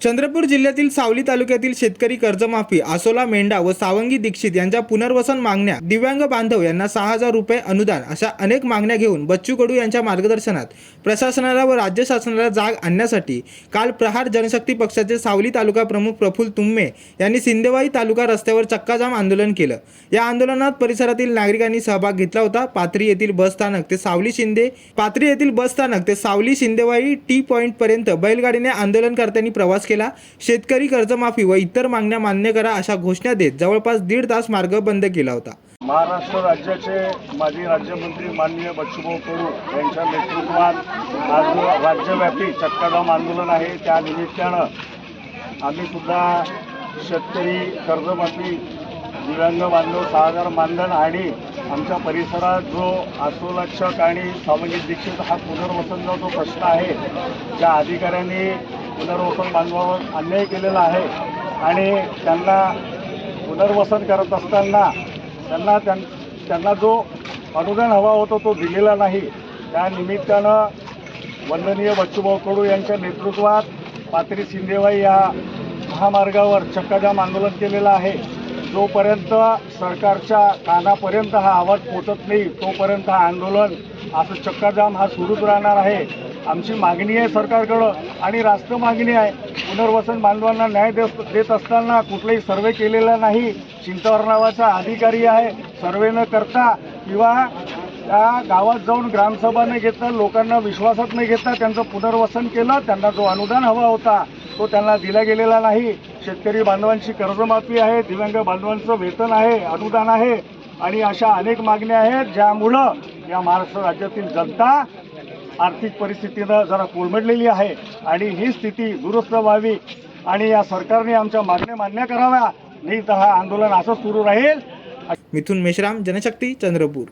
चंद्रपूर जिल्ह्यातील सावली तालुक्यातील शेतकरी कर्जमाफी आसोला मेंढा व सावंगी दीक्षित यांच्या पुनर्वसन मागण्या दिव्यांग बांधव यांना सहा हजार रुपये अनुदान अशा अनेक मागण्या घेऊन बच्चू कडू यांच्या मार्गदर्शनात प्रशासनाला व राज्य शासनाला जाग आणण्यासाठी काल प्रहार जनशक्ती पक्षाचे सावली तालुका प्रमुख प्रफुल्ल तुम्मे यांनी सिंदेवाई तालुका रस्त्यावर चक्काजाम आंदोलन केलं. या आंदोलनात परिसरातील नागरिकांनी सहभाग घेतला होता. पाथरी येथील बस स्थानक ते सावली शिंदे पाथरी येथील बस स्थानक ते सावली शिंदेवाई टी पॉईंट पर्यंत बैलगाडीने आंदोलनकर्त्यांनी प्रवास केला शेतकरी कर्जमाफी व इतर मागण्या मान्य करा अशा घोषणा देत जवळपास दीड तास मार्ग बंद केला होता. महाराष्ट्र राज्याचे माजी राज्यमंत्री माननीय बच्चूभाऊ कडू यांच्या नेतृत्वात आज राज्यव्यापी चक्काजाम आंदोलन आहे. त्या निमित्तानं आम्ही सुद्धा शेतकरी कर्जमाफी दिव्यांग बांधव सहा हजार मानधन आणि आमच्या परिसरात जो आसोलक्षक आणि सामाजिक दीक्षित हा पुनर्वसनचा जो प्रश्न आहे ज्या अधिकाऱ्यांनी पुनर्वसन बांधवावर अन्याय केलेला आहे आणि त्यांना पुनर्वसन करत असताना त्यांना त्यां त्यांना जो अनुदान हवा होता तो दिलेला नाही. त्या निमित्तानं वंदनीय बच्चूभाऊ कडू यांच्या नेतृत्वात पात्री सिंदेवाई या महामार्गावर चक्काजाम आंदोलन केलेलं आहे. जोपर्यंत सरकारच्या कानापर्यंत हा आवाज पोचत नाही तोपर्यंत हा आंदोलन असं चक्काजाम हा सुरूच राहणार आहे. आमची मागणी आहे सरकारकडं आणि राष्ट्र मागणी आहे. पुनर्वसन बांधवांना न्याय देत देत असताना कुठलाही सर्वे केलेला नाही. चिंतावर नावाचा अधिकारी आहे. सर्वे न करता किंवा त्या गावात जाऊन ग्रामसभा न घेता लोकांना विश्वासात न घेता त्यांचं पुनर्वसन केलं त्यांना जो अनुदान हवा होता तो त्यांना दिला गेलेला नाही. शेतकरी बांधवांची कर्जमाफी आहे दिव्यांग बांधवांचं वेतन आहे अनुदान आहे आणि अशा अनेक मागण्या आहेत ज्यामुळं या महाराष्ट्र राज्यातील जनता आर्थिक परिस्थितीनं जरा कोलमडलेली आहे आणि ही स्थिती दुरुस्त व्हावी आणि या सरकारने आमच्या मागण्या मान्य कराव्या. नाही तर हा आंदोलन असंच सुरू राहील. मिथुन मेश्राम जनशक्ती चंद्रपूर.